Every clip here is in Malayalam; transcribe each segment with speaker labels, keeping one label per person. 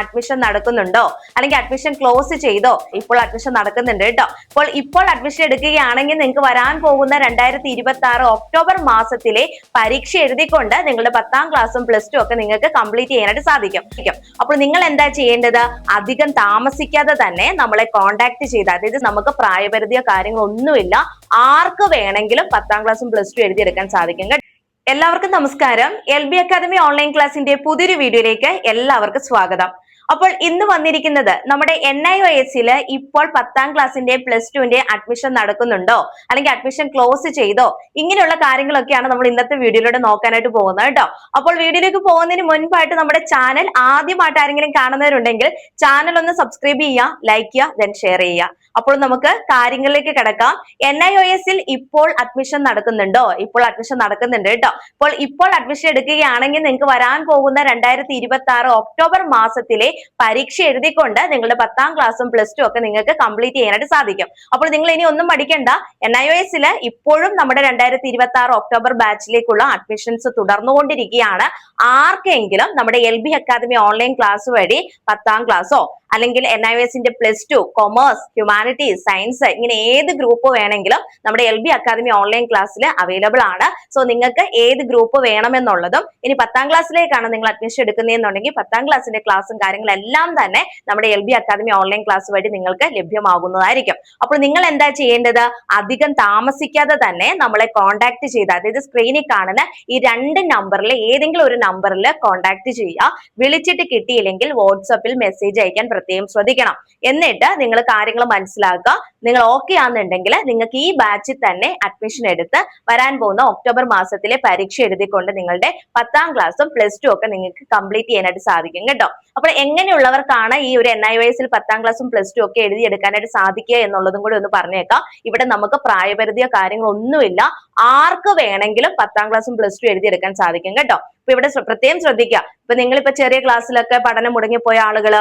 Speaker 1: അഡ്മിഷൻ നടക്കുന്നുണ്ടോ? അല്ലെങ്കിൽ അഡ്മിഷൻ ക്ലോസ് ചെയ്തോ? ഇപ്പോൾ അഡ്മിഷൻ നടക്കുന്നുണ്ട് കേട്ടോ അപ്പോൾ ഇപ്പോൾ അഡ്മിഷൻ എടുക്കുകയാണെങ്കിൽ നിങ്ങൾക്ക് വരാൻ പോകുന്ന രണ്ടായിരത്തി ഇരുപത്തി ആറ് ഒക്ടോബർ മാസത്തിലെ പരീക്ഷ എഴുതിക്കൊണ്ട് നിങ്ങളുടെ പത്താം ക്ലാസ്സും പ്ലസ് ടു ഒക്കെ നിങ്ങൾക്ക് കംപ്ലീറ്റ് ചെയ്യാനായിട്ട് സാധിക്കും. അപ്പോൾ നിങ്ങൾ എന്താ ചെയ്യേണ്ടത്? അധികം താമസിക്കാതെ തന്നെ നമ്മളെ കോൺടാക്ട് ചെയ്ത് അതായത് നമുക്ക് പ്രായപരിധിയോ കാര്യങ്ങളോ ഒന്നുമില്ല ആർക്ക് വേണമെങ്കിലും പത്താം ക്ലാസ്സും പ്ലസ് ടു എഴുതിയെടുക്കാൻ സാധിക്കും എല്ലാവർക്കും നമസ്കാരം. എൽ ബി അക്കാദമി ഓൺലൈൻ ക്ലാസിന്റെ പുതിയൊരു വീഡിയോയിലേക്ക് എല്ലാവർക്കും സ്വാഗതം. അപ്പോൾ ഇന്ന് വന്നിരിക്കുന്നത് നമ്മുടെ എൻ ഐ ഒ എസിൽ ഇപ്പോൾ പത്താം ക്ലാസ്സിന്റെ പ്ലസ് ടുവിന്റെ അഡ്മിഷൻ നടക്കുന്നുണ്ടോ? അല്ലെങ്കിൽ അഡ്മിഷൻ ക്ലോസ് ചെയ്തോ? ഇങ്ങനെയുള്ള കാര്യങ്ങളൊക്കെയാണ് നമ്മൾ ഇന്നത്തെ വീഡിയോയിലൂടെ നോക്കാനായിട്ട് പോകുന്നത് കേട്ടോ. അപ്പോൾ വീഡിയോയിലേക്ക് പോകുന്നതിന് മുൻപായിട്ട് നമ്മുടെ ചാനൽ ആദ്യമായിട്ട് ആരെങ്കിലും കാണുന്നവരുണ്ടെങ്കിൽ ചാനൽ ഒന്ന് സബ്സ്ക്രൈബ് ചെയ്യുക ലൈക്ക് ചെയ്യുക ദെൻ ഷെയർ ചെയ്യുക. അപ്പോൾ നമുക്ക് കാര്യങ്ങളിലേക്ക് കിടക്കാം. എൻ ഐ ഒ എസിൽ ഇപ്പോൾ അഡ്മിഷൻ നടക്കുന്നുണ്ടോ? ഇപ്പോൾ അഡ്മിഷൻ നടക്കുന്നുണ്ട് കേട്ടോ. അപ്പോൾ ഇപ്പോൾ അഡ്മിഷൻ എടുക്കുകയാണെങ്കിൽ നിങ്ങൾക്ക് വരാൻ പോകുന്ന രണ്ടായിരത്തി ഒക്ടോബർ മാസത്തിലെ പരീക്ഷ എഴുതിക്കൊണ്ട് നിങ്ങളുടെ പത്താം ക്ലാസ്സും പ്ലസ് ടു ഒക്കെ നിങ്ങൾക്ക് കംപ്ലീറ്റ് ചെയ്യാനായിട്ട് സാധിക്കും. അപ്പോൾ നിങ്ങൾ ഇനി ഒന്നും പഠിക്കണ്ട. എൻ ഐ ഒ എസിൽ ഇപ്പോഴും നമ്മുടെ രണ്ടായിരത്തി ഇരുപത്തി ആറ് ഒക്ടോബർ ബാച്ചിലേക്കുള്ള അഡ്മിഷൻസ് തുടർന്നുകൊണ്ടിരിക്കുകയാണ്. ആർക്കെങ്കിലും നമ്മുടെ L B academy online class വഴി പത്താം ക്ലാസ്സോ അല്ലെങ്കിൽ എൻ ഐ എസിന്റെ plus two commerce humanities science ഇങ്ങനെ ഏത് ഗ്രൂപ്പ് വേണമെങ്കിലും നമ്മുടെ എൽ ബി അക്കാദമി ഓൺലൈൻ ക്ലാസ്സിൽ അവൈലബിൾ ആണ്. സോ നിങ്ങൾക്ക് ഏത് ഗ്രൂപ്പ് വേണമെന്നുള്ളതും ഇനി പത്താം ക്ലാസ്സിലേക്കാണ് നിങ്ങൾ അഡ്മിഷൻ എടുക്കുന്നതെന്നുണ്ടെങ്കിൽ പത്താം ക്ലാസ്സിന്റെ ക്ലാസ്സും കാര്യങ്ങളെല്ലാം തന്നെ നമ്മുടെ L B academy online class വഴി നിങ്ങൾക്ക് ലഭ്യമാകുന്നതായിരിക്കും. അപ്പോൾ നിങ്ങൾ എന്താ ചെയ്യേണ്ടത്? അധികം താമസിക്കാതെ തന്നെ നമ്മളെ കോൺടാക്ട് ചെയ്ത് അതായത് സ്ക്രീനിൽ കാണുന്ന ഈ രണ്ട് നമ്പറിൽ ഏതെങ്കിലും ഒരു നമ്പറിൽ കോൺടാക്ട് ചെയ്യുക. വിളിച്ചിട്ട് കിട്ടിയില്ലെങ്കിൽ വാട്സപ്പിൽ മെസ്സേജ് അയക്കാൻ പ്രത്യേകം ശ്രദ്ധിക്കണം. എന്നിട്ട് നിങ്ങൾ കാര്യങ്ങൾ മനസ്സിലാക്കുക. നിങ്ങൾ ഓക്കെ ആണെന്നുണ്ടെങ്കിൽ നിങ്ങൾക്ക് ഈ ബാച്ചിൽ തന്നെ അഡ്മിഷൻ എടുത്ത് വരാൻ പോകുന്ന ഒക്ടോബർ മാസത്തിലെ പരീക്ഷ എഴുതിക്കൊണ്ട് നിങ്ങളുടെ പത്താം ക്ലാസ്സും പ്ലസ് ടു ഒക്കെ നിങ്ങൾക്ക് കംപ്ലീറ്റ് ചെയ്യാനായിട്ട് സാധിക്കും കേട്ടോ. അപ്പോൾ എങ്ങനെയുള്ളവർക്കാണ് ഈ ഒരു എൻ ഐ വയസ്സിൽ പത്താം ക്ലാസ്സും പ്ലസ് ടു ഒക്കെ എഴുതിയെടുക്കാനായിട്ട് സാധിക്കുക എന്നുള്ളതും കൂടി ഒന്ന് പറഞ്ഞേക്കാം. ഇവിടെ നമുക്ക് പ്രായപരിധിയോ കാര്യങ്ങളൊന്നുമില്ല ആർക്ക് വേണമെങ്കിലും പത്താം ക്ലാസ്സും പ്ലസ് ടു എഴുതിയെടുക്കാൻ സാധിക്കും കേട്ടോ. അപ്പൊ ഇവിടെ പ്രത്യേകം ശ്രദ്ധിക്കുക. ഇപ്പൊ നിങ്ങളിപ്പോ ചെറിയ ക്ലാസ്സിലൊക്കെ പഠനം മുടങ്ങിപ്പോയ ആളുകൾ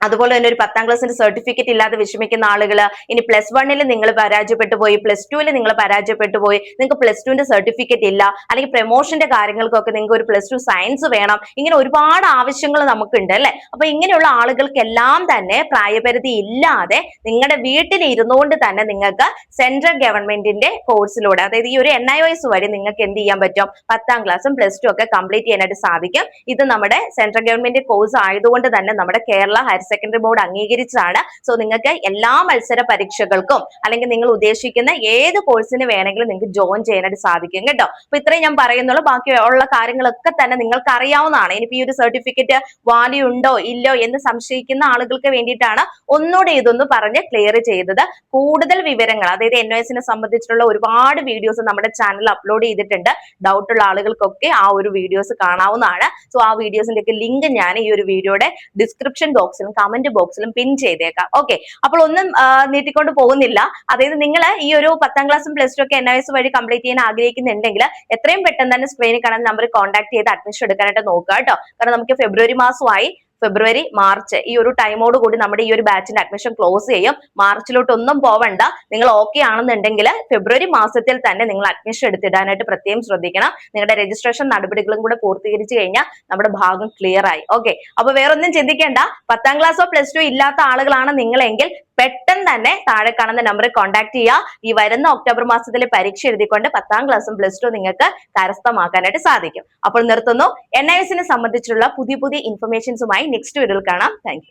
Speaker 1: അതുപോലെ തന്നെ ഒരു പത്താം ക്ലാസ്സിന്റെ സർട്ടിഫിക്കറ്റ് ഇല്ലാതെ വിഷമിക്കുന്ന ആളുകൾ ഇനി പ്ലസ് വണ്ണിൽ നിങ്ങൾ പരാജയപ്പെട്ടു പോയി പ്ലസ് ടുവിൽ നിങ്ങൾ പരാജയപ്പെട്ടു പോയി നിങ്ങൾക്ക് പ്ലസ് ടുവിന്റെ സർട്ടിഫിക്കറ്റ് ഇല്ല അല്ലെങ്കിൽ പ്രൊമോഷന്റെ കാര്യങ്ങൾക്കൊക്കെ നിങ്ങൾക്ക് ഒരു പ്ലസ് ടു സയൻസ് വേണം ഇങ്ങനെ ഒരുപാട് ആവശ്യങ്ങൾ നമുക്കുണ്ട് അല്ലെ? അപ്പൊ ഇങ്ങനെയുള്ള ആളുകൾക്കെല്ലാം തന്നെ പ്രായപരിധി ഇല്ലാതെ നിങ്ങളുടെ വീട്ടിൽ ഇരുന്നുകൊണ്ട് തന്നെ നിങ്ങൾക്ക് സെൻട്രൽ ഗവൺമെന്റിന്റെ കോഴ്സിലൂടെ അതായത് ഈ ഒരു എൻ ഐ എസ് വഴി നിങ്ങൾക്ക് എന്ത് ചെയ്യാൻ പറ്റും? പത്താം ക്ലാസ്സും പ്ലസ് ടു ഒക്കെ കംപ്ലീറ്റ് ചെയ്യാനായിട്ട് സാധിക്കും. ഇത് നമ്മുടെ സെൻട്രൽ ഗവൺമെന്റ് കോഴ്സ് ആയതുകൊണ്ട് തന്നെ നമ്മുടെ കേരള ഹയർ സെക്കൻഡറി ബോർഡ് അംഗീകരിച്ചതാണ്. സോ നിങ്ങൾക്ക് എല്ലാ മത്സര പരീക്ഷകൾക്കും അല്ലെങ്കിൽ നിങ്ങൾ ഉദ്ദേശിക്കുന്ന ഏത് കോഴ്സിന് വേണമെങ്കിലും നിങ്ങൾക്ക് ജോയിൻ ചെയ്യാനായിട്ട് സാധിക്കും കേട്ടോ. അപ്പൊ ഇത്രയും ഞാൻ പറയുന്നുള്ളൂ. ബാക്കിയുള്ള കാര്യങ്ങളൊക്കെ തന്നെ നിങ്ങൾക്ക് അറിയാവുന്നതാണ് ഇനിയിപ്പോ ഈ ഒരു സർട്ടിഫിക്കറ്റ് വാല്യൂ ഉണ്ടോ ഇല്ലോ എന്ന് സംശയിക്കുന്ന ആളുകൾക്ക് വേണ്ടിയിട്ടാണ് ഒന്നുകൂടെ ഇതൊന്ന് പറഞ്ഞ് ക്ലിയർ ചെയ്തത്. കൂടുതൽ വിവരങ്ങൾ അതായത് എൻ എസിനെ സംബന്ധിച്ചിട്ടുള്ള ഒരുപാട് വീഡിയോസ് നമ്മുടെ ചാനൽ അപ്ലോഡ് ചെയ്തിട്ടുണ്ട്. ഡൗട്ട് ഉള്ള ആളുകൾക്കൊക്കെ ആ ഒരു വീഡിയോസ് കാണാവുന്നതാണ്. സോ ആ വീഡിയോസിന്റെ ഒക്കെ ലിങ്ക് ഞാൻ ഈ ഒരു വീഡിയോയുടെ ഡിസ്ക്രിപ്ഷൻ ബോക്സിലും കമന്റ് ബോക്സിലും പിൻ ചെയ്തേക്കാം. ഓക്കെ അപ്പോൾ ഒന്നും നീട്ടിക്കൊണ്ട് പോകുന്നില്ല. അതായത് നിങ്ങൾ ഈ ഒരു പത്താം ക്ലാസ്സും പ്ലസ് ടു ഒക്കെ എൻ എസ് വഴി കംപ്ലീറ്റ് ചെയ്യാൻ ആഗ്രഹിക്കുന്നുണ്ടെങ്കിൽ എത്രയും പെട്ടെന്ന് തന്നെ സ്ക്രീനിൽ കാണുന്ന നമ്പർ കോൺടാക്ട് ചെയ്ത് അഡ്മിഷൻ എടുക്കാനായിട്ട് നോക്കുക കേട്ടോ. കാരണം നമുക്ക് ഫെബ്രുവരി മാസമായി. ഫെബ്രുവരി മാർച്ച് ഈ ഒരു ടൈമോട് കൂടി നമ്മുടെ ഈ ഒരു ബാച്ചിന്റെ അഡ്മിഷൻ ക്ലോസ് ചെയ്യും. മാർച്ചിലോട്ട് ഒന്നും പോവണ്ട. നിങ്ങൾ ഓക്കെ ആണെന്നുണ്ടെങ്കിൽ ഫെബ്രുവരി മാസത്തിൽ തന്നെ നിങ്ങൾ അഡ്മിഷൻ എടുത്തിടാനായിട്ട് പ്രത്യേകം ശ്രദ്ധിക്കണം. നിങ്ങളുടെ രജിസ്ട്രേഷൻ നടപടികളും കൂടെ പൂർത്തീകരിച്ചു കഴിഞ്ഞാൽ നമ്മുടെ ഭാഗം ക്ലിയർ ആയി. ഓക്കെ അപ്പൊ വേറൊന്നും ചിന്തിക്കേണ്ട. പത്താം ക്ലാസ്സോ പ്ലസ് ടു ഇല്ലാത്ത ആളുകളാണ് നിങ്ങളെങ്കിൽ പെട്ടെന്ന് തന്നെ താഴെ കാണുന്ന നമ്പറിൽ കോൺടാക്ട് ചെയ്യുക ഈ വരുന്ന ഒക്ടോബർ മാസത്തിലെ പരീക്ഷ എഴുതിക്കൊണ്ട് പത്താം ക്ലാസ്സും പ്ലസ് ടു നിങ്ങൾക്ക് കരസ്ഥമാക്കാനായിട്ട് സാധിക്കും. അപ്പോൾ നിർത്തുന്നു. എൻ ഐ എസിനെ സംബന്ധിച്ചുള്ള പുതിയ പുതിയ ഇൻഫർമേഷൻസുമായി നെക്സ്റ്റ് വീഡിയോയിൽ കാണാം. താങ്ക്